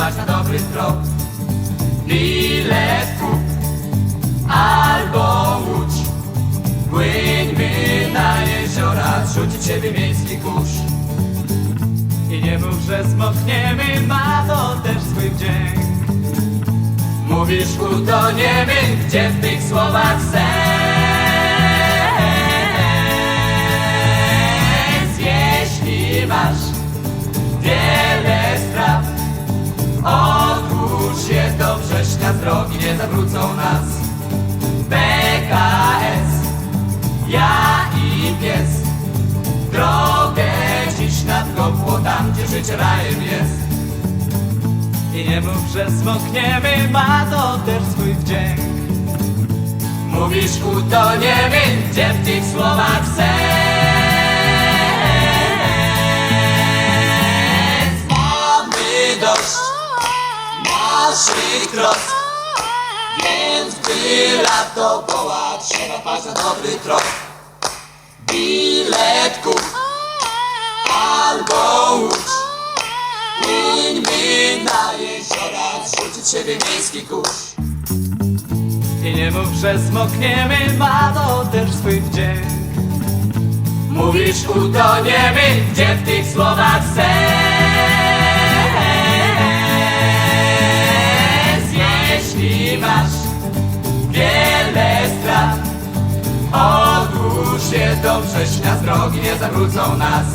wpaść na dobry trop. Bilet kup albo łódź, płyńmy na jeziora, rzucić ciebie miejski kurz. I nie mów, że zmokniemy, ma to też swój wdzięk. Mówisz utoniemy, gdzie w tych słowach sens z drogi nie zawrócą nas BKS, ja i pies Drogę dziś nad gopło, tam gdzie życie rajem jest i nie mów, że smokniemy, ma to też swój wdzięk. Mówisz utoniemy, gdzie w tych słowach sens. Trosk, więc gdy lato woła, trzeba paść na dobry trop. Bilet kup albo łódź. Płyńmy na jeziora, zrzucić siebie miejski kurz. I nie mów, że smokniemy, ma to też swój wdzięk. Mówisz utoniemy, gdzie w tych słowach sens. Jeśli masz wiele strat, odłóż się do września, z drogi nie zawrócą nas.